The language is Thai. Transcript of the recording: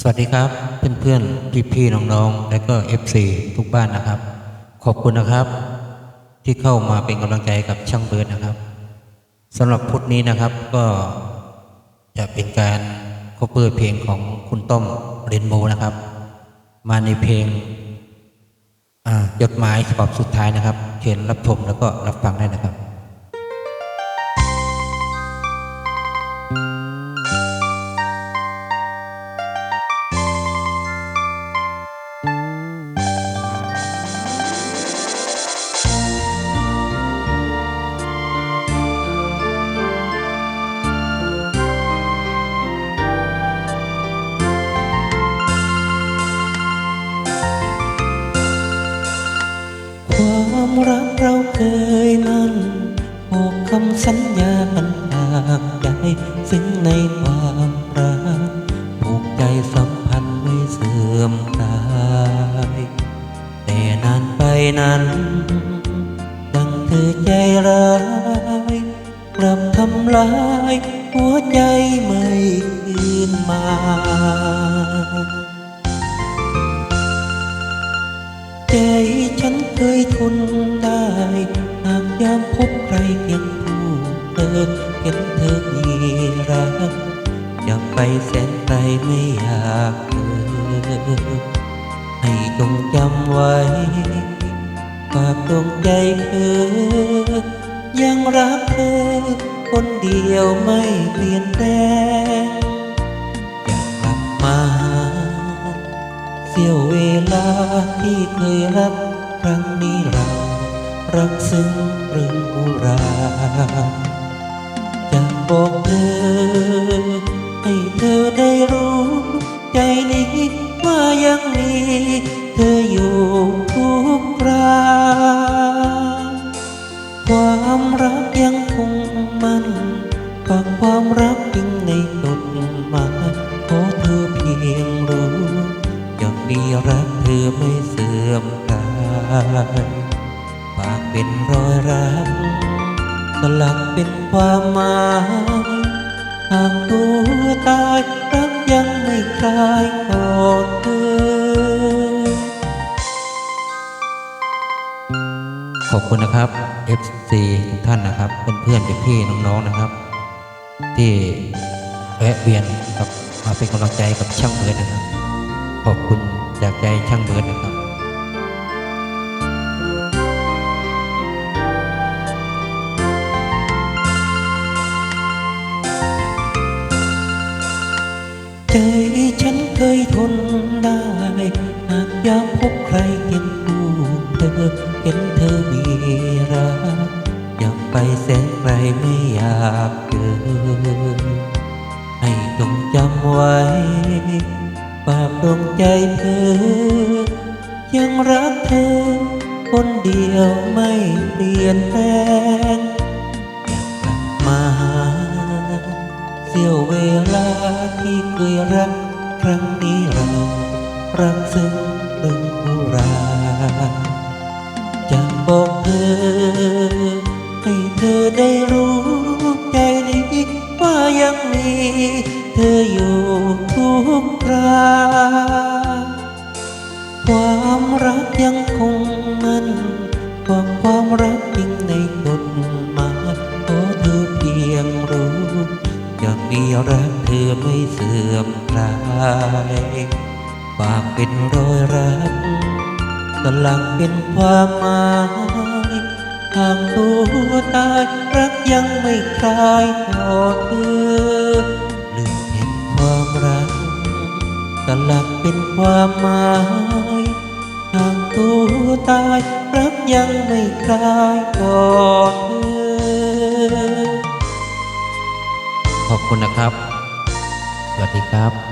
สวัสดีครับเพื่อนๆพี่ๆน้องๆ และก็ FC ทุกบ้านนะครับ ขอบคุณนะครับ ที่เข้ามาเป็นกำลังใจกับช่างเบิร์ดนะครับสำหรับพุธนี้นะครับก็จะเป็นการคบเพื่อเพลงของคุณต้อมเรนโบนะครับ มาในเพลงอ่าจดหมายฉบับสุดท้ายนะครับเชิญรับชมแล้วก็รับฟังได้นะครับ ความรักเราเคยนั้นผูกคำสัญญากันทางใจซึ่งในความรักผูกใจสัมพันธ์ไม่เสื่อมคลายแต่นานไปนั้น ดังเธอใจร้ายกลับทำลายหัวใจไม่คืนมาใจฉัน เคยทนได้ หากยามพบใครเพียงผู้เธอเห็นเธอมีรักอยากไปแสนไกลไม่อยากเจอให้จงจำไว้ฝากดวงใจเธอ ยังรักเธอ คนเดียวไม่เปลี่ยนแปลงอยากกลับมาหาเสี้ยวเวลาที่เคยรัก ครั้งนี้เรา รักซึ้งเรื่องอุราจะบอกเธอ ให้เธอได้รู้ ใจนี้ว่ายังมี เธออยู่ทุกคราความรักยังคงมันฝากความรักยิ่งในตดหมาขอเธอเพียงรู้ อยังดีรักเธอไม่เสื่อมายฝากเป็นรอยรักสลักเป็นความหมายหากตัวตายรักยังไม่คลายกอดเธอ ขอบคุณนะครับ FC ทุกท่านนะครับ เพื่อนๆพี่ๆน้องๆนะครับ ที่แวะเวียนกับมาเป็นกำลังใจกับช่างเบิร์ดนะครับ ขอบคุณจากใจช่างเบิร์ดนะครับ ใจฉันเคยทนได้ หากยามพบใครเห็นผู้เธอ เห็นเธอมีรักอยากไปแสนไกลไม่อยากเจอให้จงจำไว้ฝากดวงใจเธอ ยังรักเธอ คนเดียวไม่เปลี่ยนแปลง ที่เคยรักครั้งนี้เรา รักซึ้งตึงอุราจะบอกเธอ ให้เธอได้รู้ใจนี้ว่ายังมี เธออยู่ทุกคราความรักยังคง รักเธอไม่เสื่อมคลายความเป็นรอยรักสลักเป็นความหมายทางตัวตายรักยังไม่คลายต่อเธอลืมเห็นความรักสลักเป็นความหมายหากตัวตายรักยังไม่คลายก่อ ครับ สวัสดีครับ